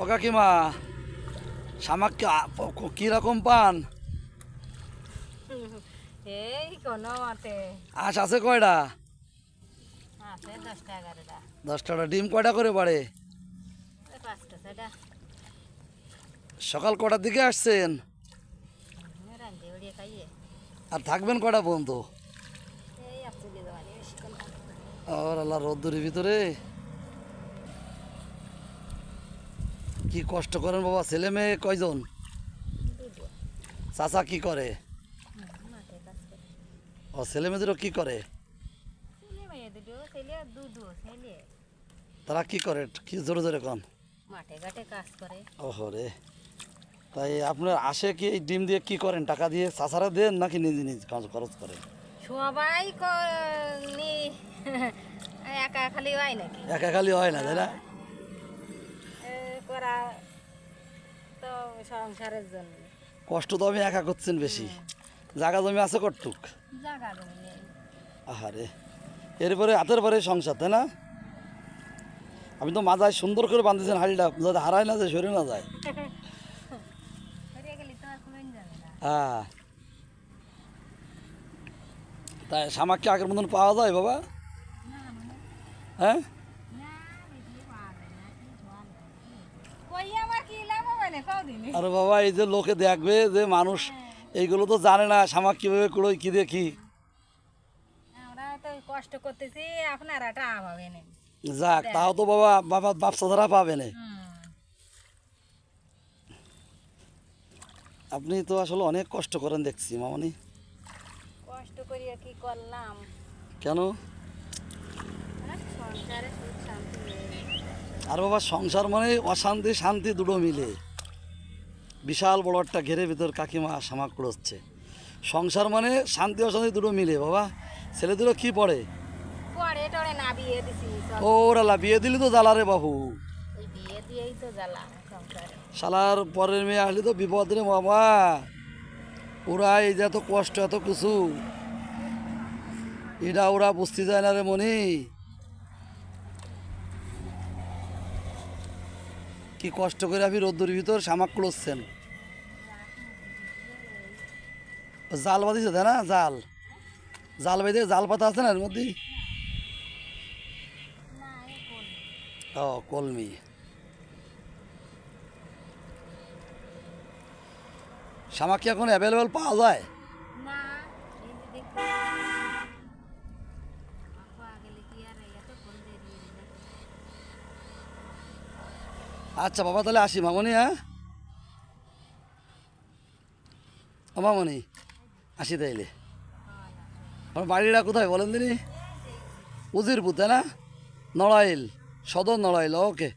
ও কাকিমা শামাক কীরকম পান? এই আঁশ আছে কয়টা? দশটা ডিম কয়টা করে পারে সকাল কটার দিকে আসছেন? আর থাকবেন কটা পর্যন্ত। আর আল্লাহ রোদ্দুরের ভিতরে। কি কষ্ট করেন বাবা? ছেলে মেয়ে কয়জন? চাচা কি করে? ও ছেলে মেয়েদেরও কি করে? তারা কি করে? কি জোরে জোরে কন? ওহো রে। তাই আপনার আসে কি এই ডিম দিয়ে কি করেন? টাকা দিয়ে চাচারা দেন নাকি নিজে নিজে খরচ- খরচ করেন? সবাই একা খালি হয় নাকি? একা খালি হয় না তাই না? করা তো সংসারের জন্য। কষ্ট তো আমি একা করছেন বেশি। জায়গা জমি আছে কটুক জমি আহারে এরপরে হাতের পরে সংসার তাই না? আপনি তো মাজায় সুন্দর করে বাঁধেছেন হাড়িটা যাতে হারায় না যায় সরে না যায়। হ্যাঁ। তাই শামাক কি আগের মতন পাওয়া যায় বাবা? হ্যাঁ কই আমার কি লাভ হবে না কদিন আরে বাবা এই যে লোকে দেখবে যে মানুষ এইগুলো তো জানে না শামাক কীভাবে কুড়োয় কী দেখি কষ্ট করতেছি আপনারা টাকা পাবেন যাক তাও তো বাবা বাবা আপনি তো আসলে অনেক কষ্ট করেন দেখছি মামনি। কষ্ট করিয়া কি করলাম। কেন? সংসারে সুখ শান্তি। আর বাবা সংসার মানে অশান্তি শান্তি দুটো মিলে। বিশাল বড় একটা ঘেরের ভিতর কাকিমা শামাক কুড়োচ্ছে সংসার মানে শান্তি অশান্তি দুটো মিলে বাবা। ছেলে দুটো কি পড়ে? বিয়ে ও ওরালা বিয়ে দিলি তো জ্বালারে বাবু। ওই বিয়ে দিয়েই তো জ্বালা শালার পরের মেয়ে আসলে তো বিপদ রে বাবা। ওরা এই যে এত কষ্ট এত কিছু। এটা ওরা বুঝতে যায় না রে মনি। কি কষ্ট করে আপনি রোদ্দুর ভিতর শামাক কুড়োচ্ছেন জাল বাঁধিছে, তাই না? জাল। জাল বেঁধে জাল পাতা আছে না এর মধ্যে? ও, কলমি। শামাক কি এখন অ্যাভেলেবেল পাওয়া যায় না এই যে দেখো আপু আগেলে কি আর এত ফোন দিয়ে দিয়ে দিলে আচ্ছা বাবা, তাহলে আসি। মামনি হ্যাঁ? মামনি, আসি তাইলে। আমার বাড়িটা কোথায় বলেন তিনি? উজিরপুর, তাই না? নড়াইল, সদর নড়াইল, ওকে।